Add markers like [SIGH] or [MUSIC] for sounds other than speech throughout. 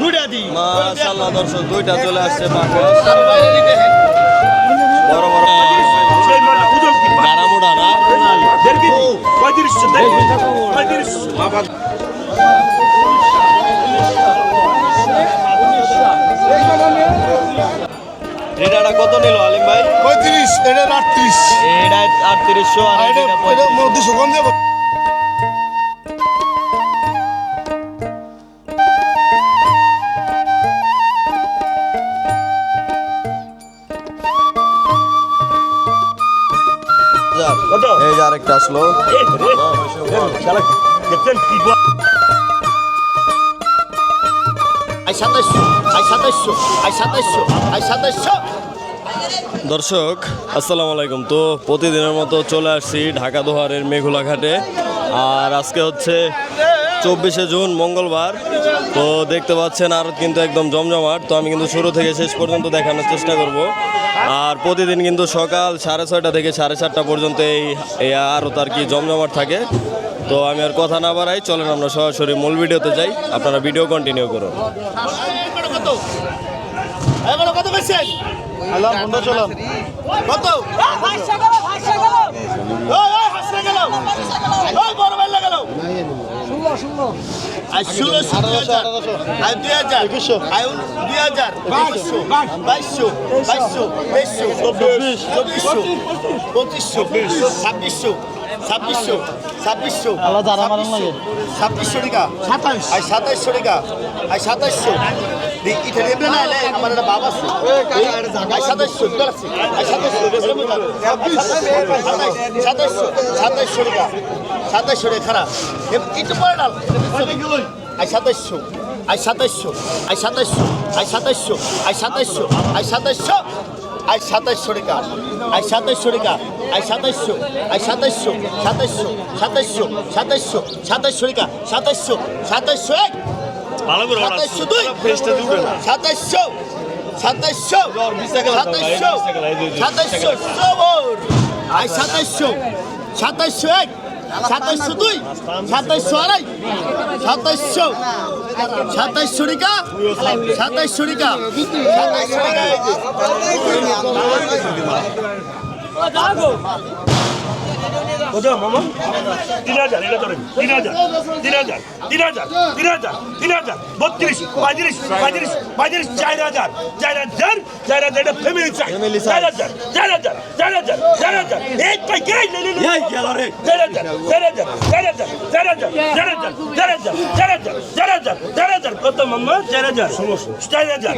দুইটা দিই। মাশাআল্লাহ দর্শক দুইটা চলে আসছে বড় বড়। না? পঁয়ত্রিশশো পঁয়ত্রিশশো এটাটা কত নিল আলিম ভাই? পঁয়ত্রিশ এটা আটত্রিশ। এটা আটত্রিশশো আর এটা এটা এটা দুশো কম দেবো দর্শক, আসসালামু আলাইকুম। তো প্রতিদিনের মতো চলে আসছি ঢাকা দোহারের মেঘুলা ঘাটে। আর আজকে হচ্ছে চব্বিশে জুন মঙ্গলবার। তো দেখতে পাচ্ছেন আরত কিন্তু একদম জমজমাট। তো আমি কিন্তু শুরু থেকে শেষ পর্যন্ত দেখানোর চেষ্টা করব। আর প্রতিদিন কিন্তু সকাল সাড়ে ছয়টা থেকে সাড়ে সাতটা পর্যন্ত এই এই আরত আর কি জমজমাট থাকে। তো আমি আর কথা না বাড়াই চলেন আমরা সরাসরি মূল ভিডিওতে যাই। আপনারা ভিডিও কন্টিনিউ করুন। কত এগুলো কত বেচছেন আল্লাহ বন্ধ চলাম কত ভাষা গেল ভাষা গেল ওই ওই হাসরে গেল ওই বড় বাইলা গেল শুনো শুনো আই ষোলোশো দুই হাজার আই দুই হাজার। আই দুই হাজার। বাইশশো। বাইশশো। বাইশশো। তেইশশো চব্বিশ। চব্বিশশো। পঁচিশশো। ছাব্বিশশো। ছাব্বিশশো। ছাব্বিশশো। ছাব্বিশশো টাকা। সাতাইশ। আই সাতাইশশো টাকা। সাতাইশশো। এটা নেবে না এলে আমার একটা বাবা আছে সাতাশশো সাতাশশো সাতাশশো টাকা সাতাশশো টাকা খারাপ এটা পরে ডাল আর সাতাশশো আর সাতাশশো আর সাতাশশো আর সাতাশশো আর সাতাশশো আর সাতাশশো আর সাতাশশো টাকা আর সাতাশশো টাকা আর সাতাশশো আর সাতাশশো সাতাশশো সাতাশশো সাতাশশো সাতাশশো টাকা সাতাশশো সাতাশশো এক সাতাইশশো দুই। সাতাইশশো সাতাইশশো সাতাইশশো সাতাইশশো সবর আই সাতাইশশো সাতাইশশো এক সাতাইশশো দুই সাতাইশশো আড়াই সাতাইশশো সাতাইশশো টাকা সাতাইশশো যে। কত মামা তিন হাজার এটা ধরেন তিন হাজার তিন হাজার তিন হাজার তিন হাজার তিন হাজার বত্রিশ পঁয়ত্রিশ পঁয়ত্রিশ পঁয়ত্রিশ চার হাজার চার হাজার চার হাজার এটা ফ্যামিলি চাই চার. হাজার চার হাজার চার হাজার চার হাজার এই পাই কে চার হাজার চার হাজার চার হাজার চার হাজার চার হাজার চার হাজার চার হাজার চার হাজার চার হাজার কত মাম্মা চার হাজার সমস্যা চার হাজার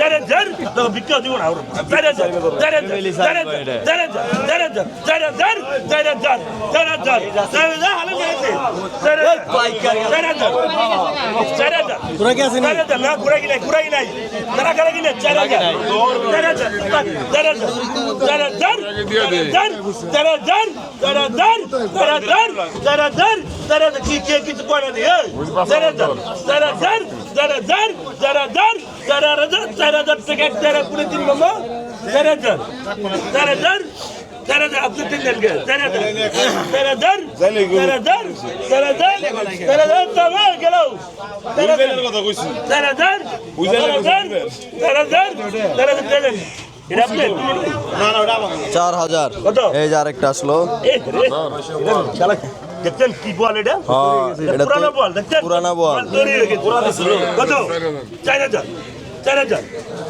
চার হাজার বিক্রি দিব না চার হাজার চার হাজার চার হাজার চার হাজার চার হাজার চার হাজার চার হাজার চার হাজার চার হাজার হালে গেছে চার হাজার চার হাজার তোরা কি আছিস চার হাজার না ঘুরা কি নাই ঘুরা কি নাই তারা কারা কি নাই চার হাজার চার হাজার চার হাজার চার হাজার চার হাজার চার হাজার চার হাজার চার হাজার চার হাজার কি কে কিছু করে নি চার হাজার চার হাজার চার হাজার চার হাজার চার হাজার চার হাজার টাকা চার পুরে তিন মামা চার হাজার চার হাজার Zara da abdü dinlen gel. Zara da. Zara da. Zara da. Zara da. Zara da tamam gel o. Zara da. Zara da. Zara da. Zara da. Zara da dinlen. চার হাজার এই যে আরেকটা আসলো দেখছেন কি বল এটা পুরানা বল দেখছেন পুরানা বল কত চার হাজার চার হাজার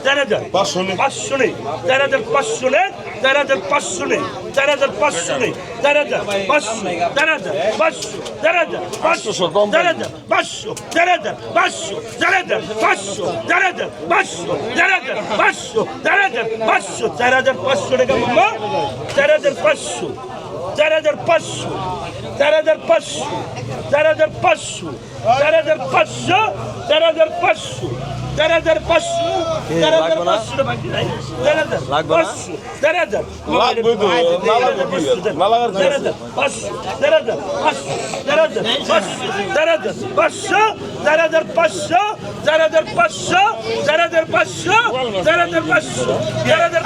চার হাজার পাঁচশো নেই। পাঁচশো নেই চার হাজার পাঁচশো নেই চার হাজার পাঁচশো নেই চার হাজার পাঁচশো নেই চার হাজার পাঁচশো চার হাজার পাঁচশো চার হাজার পাঁচশো চার হাজার পাঁচশো চার হাজার পাঁচশো চার হাজার পাঁচশো চার হাজার পাঁচশো চার হাজার পাঁচশো চার হাজার পাঁচশো চার হাজার পাঁচশো টাকা মামা চার হাজার পাঁচশো চার হাজার পাঁচশো চার হাজার পাঁচশো চার হাজার পাঁচশো চার হাজার পাঁচশো চার হাজার পাঁচশো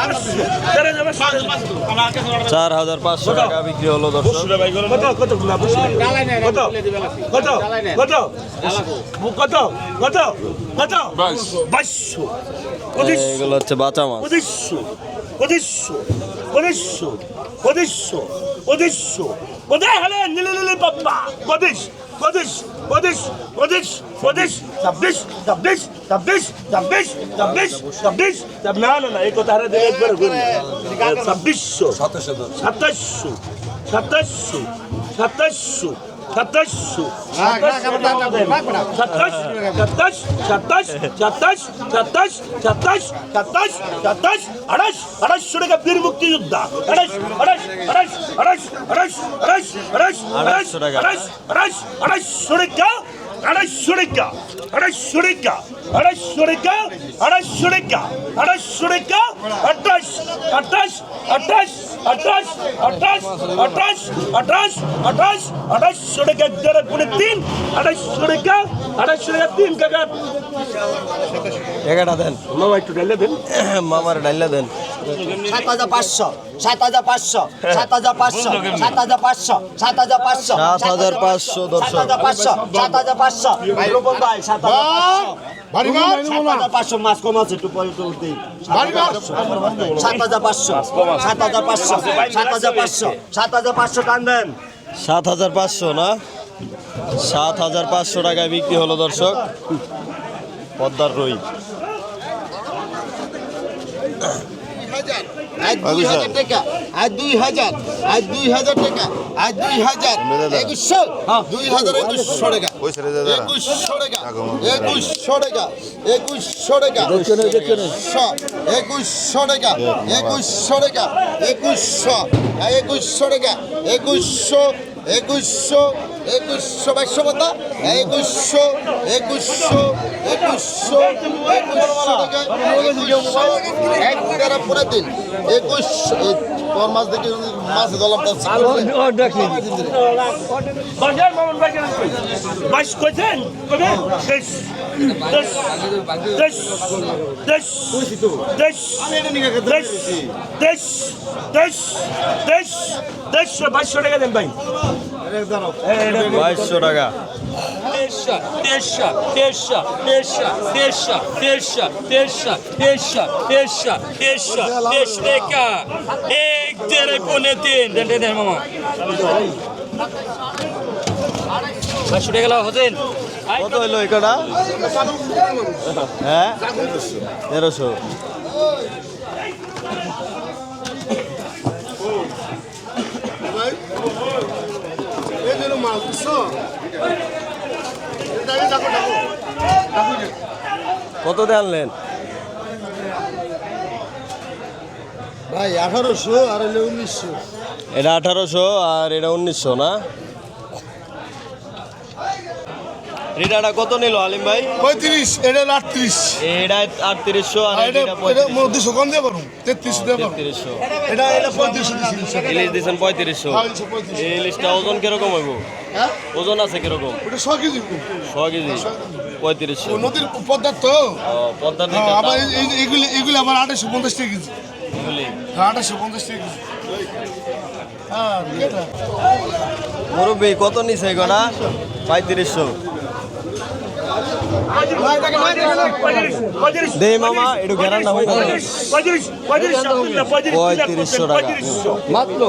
পাঁচশো। চার হাজার পাঁচশো টাকা বিক্রি হলো দর্শক। কত কত কত কত কত কত কত বাইশশো এগুলো হচ্ছে বাঁচা মাছ। উনিশশো উনিশশো উনিশশো উনিশশো উনিশশো কোথায় হলে নীলে নীলে বাপ্পা Οδύς, οδύς, οδύς, δαμπύς, δαμπύς, δαμπύς, δαμπύς, δαμπύς, δαμπύς, না না না এই কথা হারাতে τα করি ছাব্বিশশো সাতাশশো সাতাশশো সাতাশশো সাতাশশো সাতাশ সাতাশ সাতাশ সাতাশ সাতাশ সাতাশ সাতাশ সাতাশ আড়াইশ আড়াইশশো টাকা বীর মুক্তিযোদ্ধা আড়াইশ আড়াইশ আড়াইশ আড়াইশ আড়াইশ আড়াইশ আড়াইশশো টাকা। আড়াইশ আড়াইশ আড়াইশশো টাকা আড়াইশশো টাকা আড়াইশশো টাকা আড়াইশশো টাকা আড়াইশশো টাকা আড়াইশশো টাকা আঠাশ আঠাশ আঠাশ আঠাশ আঠাশ আঠাশ আঠাশ আঠাশ আঠাশশো টাকা দেড় পুনে তিন আড়াইশশো টাকা আড়াইশো টাকা তিন কাকা এগারোটা দেন মামা একটু ঢেলে দেন মামার ডাইলা দেন সাত হাজার পাঁচশো সাত হাজার পাঁচশো সাত হাজার পাঁচশো সাত হাজার পাঁচশো সাত হাজার পাঁচশো সাত হাজার পাঁচশো সাত হাজার পাঁচশো সাত হাজার পাঁচশো ভাই রূপম ভাই সাত হাজার পাঁচশো। মাছ সাত হাজার পাঁচশো মাছ কম আছে একটু পরে তো উঠতেই সাত হাজার পাঁচশো সাত হাজার পাঁচশো। সাত হাজার পাঁচশো সাত হাজার পাঁচশো টান দেন। সাত হাজার পাঁচশো না? সাত হাজার পাঁচশো টাকায় বিক্রি হলো দর্শক। পদ্মার রুই। দুই হাজার টাকা আজ দুই হাজার আজ দুই হাজার টাকা আজ দুই হাজার একুশশো দুই হাজার একুশশো টাকা। একুশশো টাকা একুশশো টাকা একুশশো টাকা। একুশশো একুশশো টাকা একুশশো টাকা একুশশো একুশশো টাকা একুশশো একুশশো একুশশো বাইশশো মতো একুশশো একুশশো একুশশো একুশশো দিন একুশ পর মাস দেখি মাছ দলাম বাইশ কইছেন বাইশশো টাকা দেন ভাই বাইশশো টাকা deixa, deixa, deixa, deixa, deixa, deixa, deixa. Ek tere pone tin. Den den den mama. Baş şuraya gel Hüseyin. কত হইল এটা হ্যাঁ তেরোশো বুঝছ কত দিয়ে আনলেন ভাই আঠারোশো আর হলে উনিশশো। এটা আঠারোশো আর এটা উনিশশো না? রিটাটা কত নিল আলিম ভাই? পঁয়ত্রিশ এটা আটত্রিশ। এটা আটত্রিশশো আর এটা দুশো কম দিয়ে পারব তেত্রিশশো দিয়ে তেত্রিশশো। এটা এটা পঁয়ত্রিশশো ইলিশ দিয়েছেন পঁয়ত্রিশশো। হ্যাঁ, ইলিশশো পঁয়ত্রিশ। এই ইলিশটা ওজন কীরকম হইব? হ্যাঁ? ওজন আছে কীরকম? ওটা ছ কেজি ছ কেজি। পঁয়ত্রিশশো। নদীর পদ্মার তো? পদ্মার হ্যাঁ, আবার এই- এই- এগুলি এগুলি আবার আঠাশশো পঞ্চাশ টাকা কেজি। এগুলি। আঠাশশো পঞ্চাশ টাকা কেজি। হ্যাঁ মুরব্বী কত নিছে এগুলা? পঁয়ত্রিশশো। দে মামা একটু ঘেরান না পঁয়ত্রিশশো টাকা। মাত্র।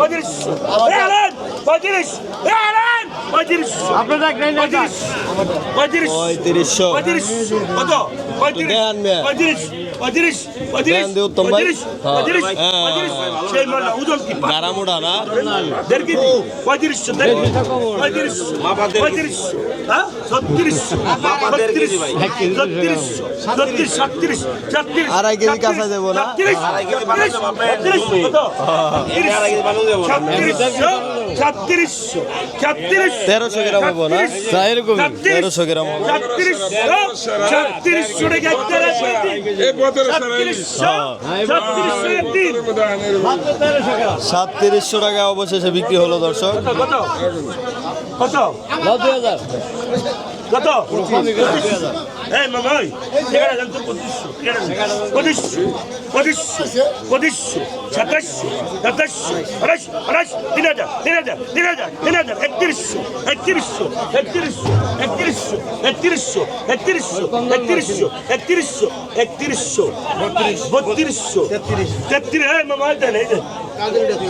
পঁয়ত্রিশশো। কত উত্তম ভাই। গারামুডা না? পঁয়ত্রিশশো। হ্যাঁ, তেরোশো গ্রাম হব না? এরকম তেরোশো গ্রাম সাতত্রিশশো টাকা অবশেষে বিক্রি হলো দর্শক। কত? কত? হাজার। কত? এই মামা ওই এখানে যান তো পঁচিশশো পঁচিশশো পঁচিশশো পঁচিশশো, সাতাশশো সাতাশশো আড়াইশো আড়াইশো তিন হাজার তিন হাজার তিন হাজার তিন হাজার, একত্রিশশো একত্রিশশো একত্রিশশো একত্রিশশো একত্রিশশো একত্রিশশো একত্রিশশো একত্রিশশো একত্রিশশো, বত্রিশশো, তেত্রিশ হ্যাঁ মামা দেন এই দেন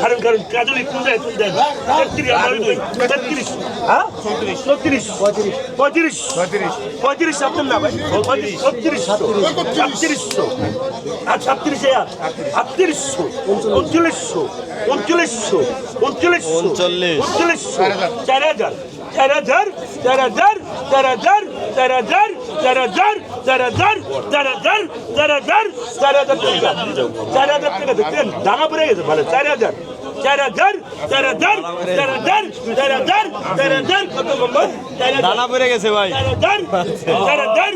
কারণ কারণ কাজলি কোন দেয় কোন দেয় তেত্রিশ দুই তেত্রিশ হ্যাঁ? চৌত্রিশ পঁয়ত্রিশ। পঁয়ত্রিশ। পঁয়ত্রিশ আপনার না ভাই? পঁয়ত্রিশ ছত্রিশশো সাতত্রিশশো আর ছাত্রিশ। হাজার আটত্রিশশো উনচল্লিশশো উনচল্লিশশো উনচল্লিশশো উনচল্লিশ। উনচল্লিশশো চার হাজার। চার হাজার। চার হাজার। চার হাজার। চার হাজার। চার হাজার। চার হাজার চার হাজার চার হাজার চার হাজার টাকা চার হাজার টাকা দেখছেন দানা পড়ে গেছে ভালো চার হাজার চার হাজার চার হাজার চার হাজার চার হাজার চার হাজার কত নম্বর দানা পড়ে গেছে ভাই চার হাজার চার হাজার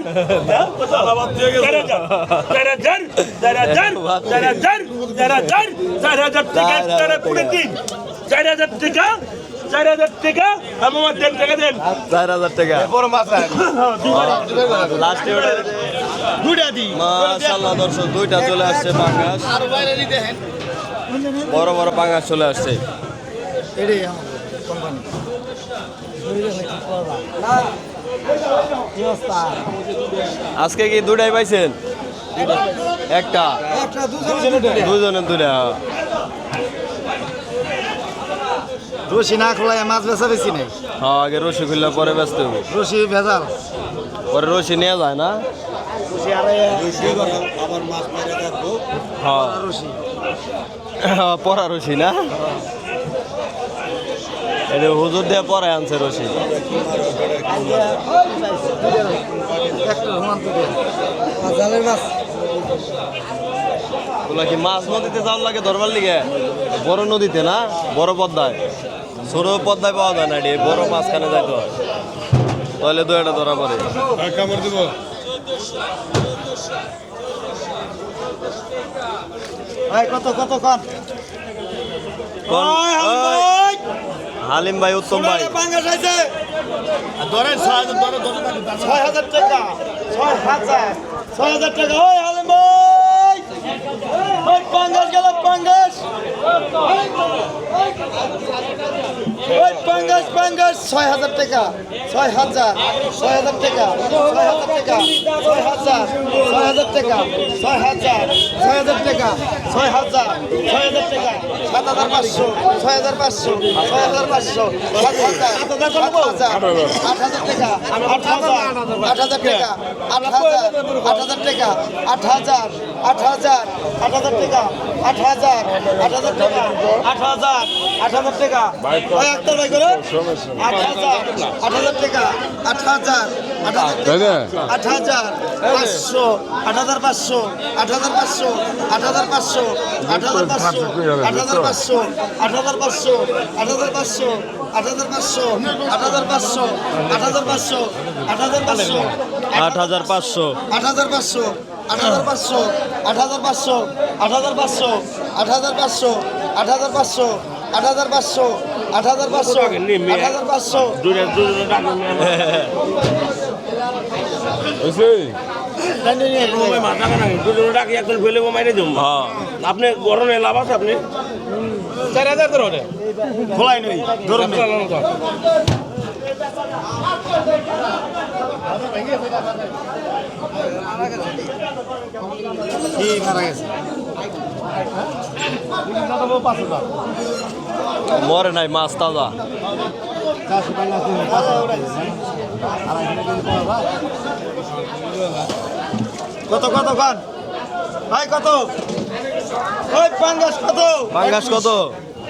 হ্যাঁ? চার হাজার চার হাজার চার হাজার চার হাজার চার হাজার টাকা চার হাজার টাকা চার হাজার টাকা আমার দেন টাকা দেন। চার হাজার টাকা। লাস্টে [LAUGHS] ওটা দুইটা দিই। মাশাল্লাহ দর্শক দুইটা চলে আসছে পাঙ্গাস। আর বাইরে দেখেন। বড় বড় পাঙ্গাস চলে আসছে। এটাই কোম্পানি। আজকে কি দুটাই পাইছেন? একটা। একটা দুজনে দুজনের দুটা রশি না খোলায় মাছ বেচা বেশি নেই। হ্যাঁ আগে রশি খুললে পরে ব্যস্ত হবে। রশি ভেজাল। পরে রশি নিয়ে যায় না? হ্যাঁ। রশি। পরা রশি না? এটা হুজুর দিয়ে পরে আনছে রশি। জালের মাছ। ওগুলা কি মাছ নদীতে যাওয়ার লাগে ধরবার লিগে? বড় নদীতে না? বড় পদ্মায়? ছোট পদ্মায় পাওয়া যায় না এটি বড় মাছখানে যাইতে হয়। তাহলে দু একটা ধরা পড়ে। কামড় দিব। কত কত কন? হালিম ভাই! উত্তম ভাই। ধরেন ছয় হাজার টাকা। ছয় হাজার। ছয় হাজার টাকা। ওই হালিম ভাই! পাঙ্গাস গেল পাঙ্গাস। ওই পাঙ্গাস পাঙ্গাস। ছয় হাজার টাকা ছয় হাজার ছয় হাজার টাকা ছয় হাজার টাকা ছয় হাজার ছয় হাজার টাকা ছয় হাজার ছয় হাজার টাকা ছয় হাজার ছয় হাজার টাকা সাত হাজার পাঁচশো ছয় হাজার পাঁচশো ছয় হাজার পাঁচশো সাত হাজার সাত হাজার আট হাজার। টাকা আট হাজার আট হাজার টাকা আট হাজার আট হাজার টাকা আট হাজার আট হাজার আট হাজার টাকা আট হাজার আট হাজার টাকা আট হাজার আট হাজার টাকা ভাই আক্তার ভাই করো আট হাজার আট হাজার টাকা আট হাজার আট হাজার পাঁচশো আট হাজার পাঁচশো আট হাজার পাঁচশো আট হাজার পাঁচশো আট হাজার পাঁচশো আট হাজার পাঁচশো আট হাজার পাঁচশো আট হাজার পাঁচশো আট হাজার পাঁচশো আট হাজার পাঁচশো আট হাজার পাঁচশো আট হাজার পাঁচশো আট হাজার পাঁচশো আট হাজার পাঁচশো আট হাজার পাঁচশো আট হাজার পাঁচশো আট হাজার পাঁচশো আট হাজার পাঁচশো আট হাজার পাঁচশো আট হাজার পাঁচশো আট হাজার পাঁচশো আট হাজার পাঁচশো। হ্যাঁ। আপনি গরমে লাভ আছে আপনি? খোলাই নই ধরুন কি মারা গেছে মরে নাই মাছ তাজা। কত কত খান? ভাই কত? পাঙ্গাস কত? পাঙ্গাস কত?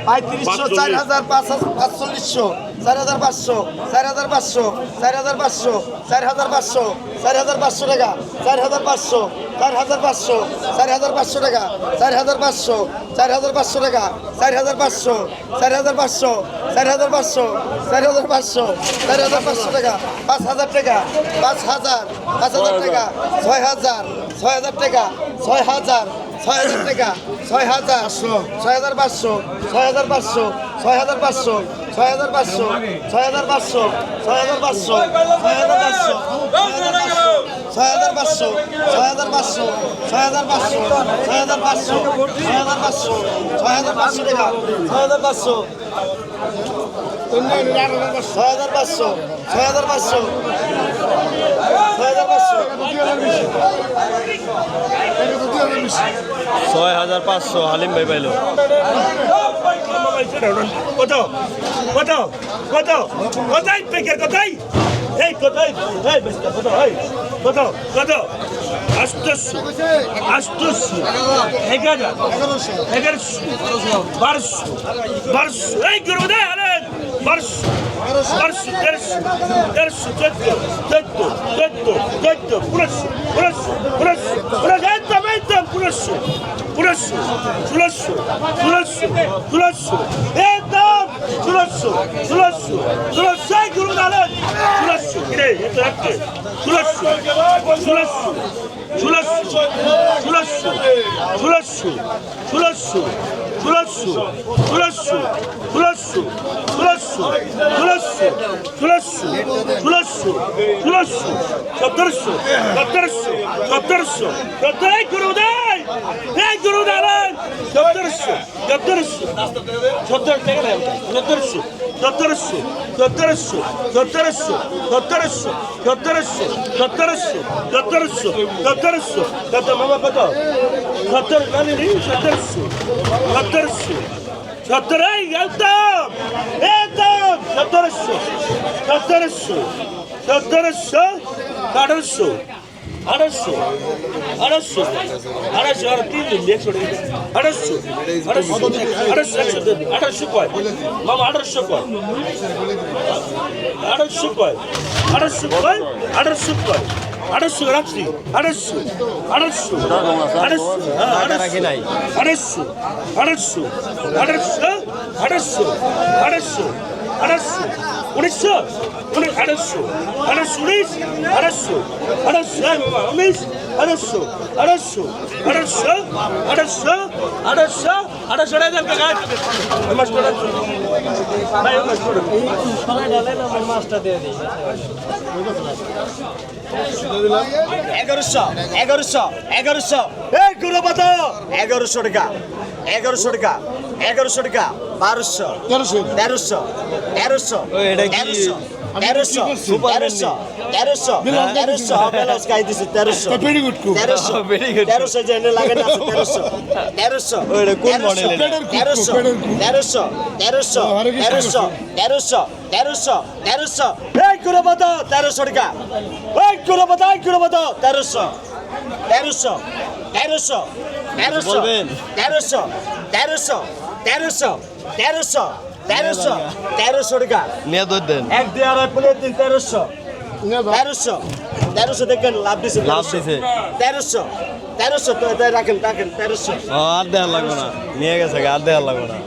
পঁয়ত্রিশশো চার হাজার পাঁচ পাঁচচল্লিশশো চার হাজার পাঁচশো চার হাজার পাঁচশো চার হাজার পাঁচশো চার হাজার পাঁচশো চার হাজার পাঁচশো টাকা চার হাজার পাঁচশো চার হাজার পাঁচশো চার হাজার পাঁচশো টাকা চার হাজার পাঁচশো চার হাজার পাঁচশো টাকা চার হাজার পাঁচশো চার হাজার পাঁচশো চার হাজার পাঁচশো চার হাজার পাঁচশো চার হাজার পাঁচশো টাকা পাঁচ হাজার টাকা পাঁচ হাজার পাঁচ হাজার টাকা ছয় হাজার ছয় হাজার টাকা ছয় হাজার ছয় হাজার টাকা ছয় হাজার ছয় হাজার পাঁচশো ছয় হাজার পাঁচশো ছয় হাজার পাঁচশো ছয় হাজার পাঁচশো ছয় হাজার পাঁচশো ছয় হাজার পাঁচশো ছয় হাজার পাঁচশো ছয় হাজার পাঁচশো ছয় হাজার পাঁচশো ছয় হাজার পাঁচশো ছয় হাজার পাঁচশো ছয় হাজার পাঁচশো ছয় হাজার পাঁচশো টাকা ছয় হাজার পাঁচশো ছয় হাজার পাঁচশো ছয় হাজার পাঁচশো ছয় হাজার পাঁচশো, হালিম ভাই পাইল। কত কত কত কোথায়? পেকের কোথায়? এই কোথায়? কত কত কত Astosya, Astosya, Hegada, Hegarsu, Barsu, Barsu, hey görüde hele, Barsu, Barsu, Dersu, Dersu, Tetto, Tetto, Tetto, Tetto, burası, burası, burası, burası, Ettem, Ettem, burası, burası, burası, burası, burası, Ettem, একদম ষোলোশো ষোলোশো ষোলোশো এই করব দাঁড়ান ষোলোশো রে এত রাখতে ষোলোশো ষোলোশো ষোলোশো ষোলোশো ষোলোশো ষোলোশো ষোলোশো ষোলোশো ষোলোশো ষোলোশো ষোলোশো ষোলোশো ষোলোশো ষোলোশো সতেরোশো সতেরোশো সতেরোশো সতেরো এই সতেরোশো সতেরো টাকা দেয় সতেরোশো সতেরোশো সতেরোশো সতেরোশো সতেরোশো সতেরোশো সতেরোশো সতেরোশো সতেরোশো কত মামা কত সতেরো মানে সতেরোশো সতেরোশো সতেরো একদম একদম সতেরোশো সতেরোশো আঠারোশো আঠারোশো আঠারোশো আঠারোশো আর তিন দিন একশো আঠারোশো আঠারোশো আঠারোশো একশো আঠারোশো কয় মামা আঠারোশো কয় আঠারোশো কয় আঠারোশো কয় আঠারোশো কয় আঠারোশো রাখছি আঠারোশো আঠারোশো আঠারোশো হ্যাঁ আঠারোশো নাই। আঠারোশো আঠারোশো আড়াইশো উনিশশো উনিশ আড়াইশো আড়াইশো হ্যাঁ, উনিশ আড়াইশো আড়াইশো উনিশ আড়াইশো আড়াইশো আড়াইশো আড়াইশো আড়াইশো আড়াইশো টাকা দেন কাকা। এগারোশো এগারোশো এগারোশো। এগারোশো টাকা। এগারোশো টাকা এগারোশো টাকা বারোশো তেরোশো তেরোশো তেরোশো? তেরোশো তেরোশো তেরোশো তেরোশো তেরোশো বেলাস খাই দিছে তেরোশো তেরোশো. তেরোশো এনে লাগে না তেরোশো তেরোশো? তেরোশো তেরোশো তেরোশো তেরোশো তেরোশো তেরোশো তেরোশো এই করে বত তেরোশো টাকা এই করে বত এই করে বত তেরোশো তেরোশো তেরোশো তেরোশো তেরোশো তেরোশো তেরোশো তেরোশো তেরোশো তেরোশো টাকা। নিয়ে দৌড় দেন। এক দুই আড়াই প্লেট দিন তেরোশো। তেরোশো তেরোশো দেখেন লাভ দিছে লাভ দিছে। তেরোশো তেরোশো তো এটাই রাখেন রাখেন তেরোশো। ও আর দেওয়ার লাগবে না। নিয়ে গেছে আর দেওয়ার লাগবে না।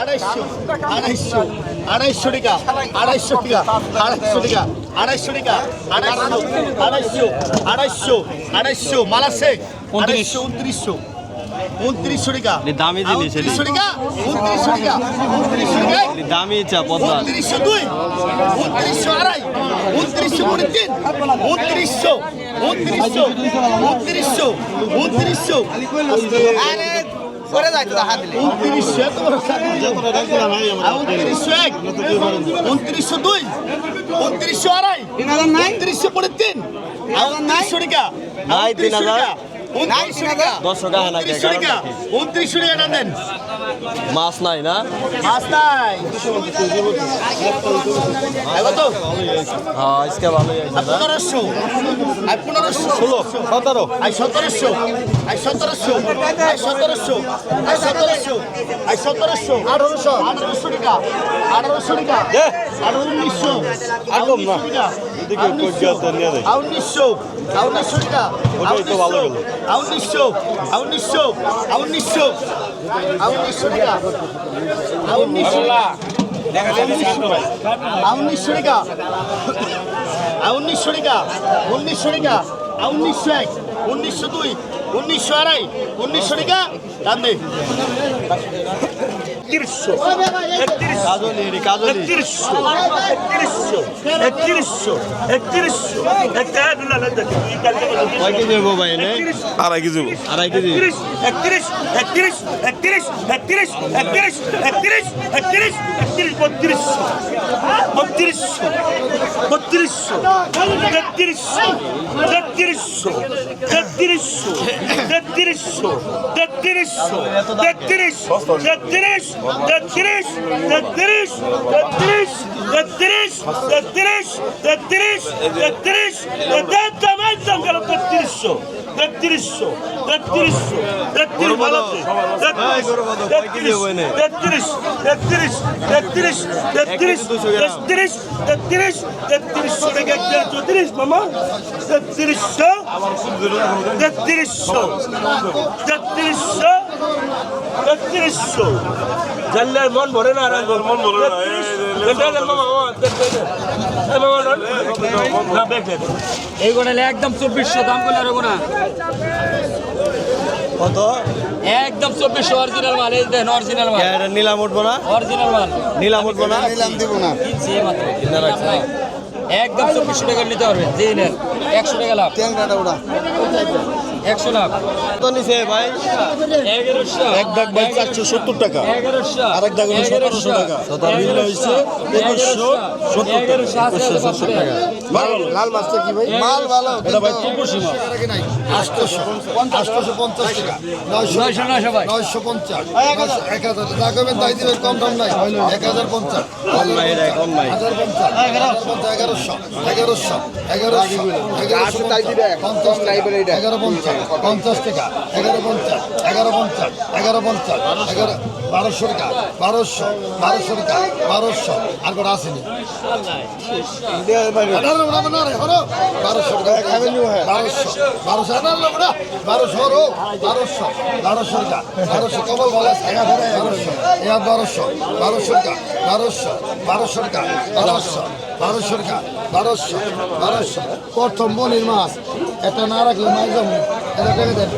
আড়াইশো আড়াইশো আড়াইশো টাকা আড়াইশো টাকা আড়াইশো টাকা আড়াইশো টাকা আড়াইশো আড়াইশো আড়াইশো আড়াইশো মালা শেখ আড়াইশো উনত্রিশশো। উনত্রিশশো টাকা। দামি জিনিস উনত্রিশশো টাকা উনত্রিশশো টাকা উনত্রিশশো টাকা। দামি চা পদ্মা উনত্রিশশো দুই উনত্রিশশো আড়াই উনত্রিশশো কুড়ি তিন উনত্রিশশো উনত্রিশশো উনত্রিশশো উনত্রিশশো। আরে করে যাইতো হাত দিলে। 29 এত বড় চাকরি যত রাখ দিলাম ভাই আমরা 29 2 29 2 29 আড়াই 3000 নাই? 29 টাকা নাই 3000 দর্শক আহানা উনত্রিশশো টাকা দেন। মাছ নাই না? মাছ নাই। হ্যাঁ আজকে ভালোই আছে আর পনেরোশো। আর পনেরোশো। ষোলো সতেরো। আই সতেরোশো। আই সতেরোশো। আই সতেরোশো। আই সতেরোশো। আই সতেরোশো। আঠারোশো। আঠারোশো টাকা। আঠারোশো টাকা। আর উনিশশো। আর উনিশশো টাকা। আর উনিশশো। আর উনিশশো। টাকা। আর উনিশশো। উনিশশো। উনিশশো। উনিশশো। আর উনিশশো টাকা উনিশশো টাকা উনিশশো টাকা উনিশশো এক উনিশশো দুই উনিশশো আড়াই উনিশশো টাকা দাম দে একত্রিশশো। একত্রিশশো। একত্রিশশো। একত্রিশশো। একত্রিশশো। আড়াই কেজি আড়াই কেজি। একত্রিশ একত্রিশ একত্রিশ একত্রিশ একত্রিশ একত্রিশ একত্রিশ একত্রিশ একত্রিশ বত্রিশশো। বত্রিশশো। বত্রিশশো তেত্রিশশো। তেত্রিশশো। তেত্রিশশো। তেত্রিশশো। তেত্রিশশো। তেত্রিশ। তেত্রিশ। তেত্রিশ তেত্রিশ তেত্রিশ তেত্রিশ তেত্রিশ তেত্রিশ তেত্রিশ তেত্রিশশো তেত্রিশশো তেত্রিশশো তেত্রিশ ভালো তেত্রিশ তেত্রিশ তেত্রিশ তেত্রিশ তেত্রিশ তেত্রিশ তেত্রিশ তেত্রিশশো টাকা একটা চৌত্রিশ মামা তেত্রিশশো তেত্রিশশো তেত্রিশশো তেত্রিশশো। জানলে মন ভরে না মন ভরে না না এই গোনালে একদম চব্বিশশো দাম করলে আর গোনা কত? একদম চব্বিশশো অরিজিনাল মাল এই দেন অরিজিনাল মাল। এটা নিলাম উঠবো না? অরিজিনাল মাল। নিলাম উঠবো না? মাত্র। কিনে রাখছে। একদম চব্বিশশো টাকা নিতে পারবেন যে নেন। একশো টাকা লাভ। একশো লাভ। নিছে ভাই। এগারোশো এক দাগ ভাই চারশো সত্তর টাকা। এগারোশো আরেক দাগ হলো সতেরোশো টাকা। বিল হয়েছে একুশশো সত্তর টাকা। টাকা। লাল মাছটা কি ভাই? মাল ভালো। এটা ভাই চব্বিশি মাছ আটশোশো। আটশোশো পঞ্চাশ টাকা। নয়শো নয়শো নয়শো পঞ্চাশ। এক হাজার। যা করবেন তাই দিবেন কম দাম নাই। এক হাজার পঞ্চাশ। হাজার পঞ্চাশ। এগারোশো। এগারোশো। এগারোশো। এগারোশো পঞ্চাশ এগারো পঞ্চাশ। পঞ্চাশ টাকা। এগারো পঞ্চাশ এগারো পঞ্চাশ এগারো পঞ্চাশ এগারো বারোশো টাকা বারোশো বারোশো টাকা বারোশো। আর করে আসেনি বারোশো বারোশো বারোশো বারোশো রো বারোশো বারোশো কবল বলে বারোশো এবার বারোশো বারোশো টাকা বারোশো বারোশো। টাকা বারোশো বারোশো টাকা বারোশো বারোশো। প্রথম বনির মাছ। এটা না রাখলে মাছ যাব এটা টাকা দেন।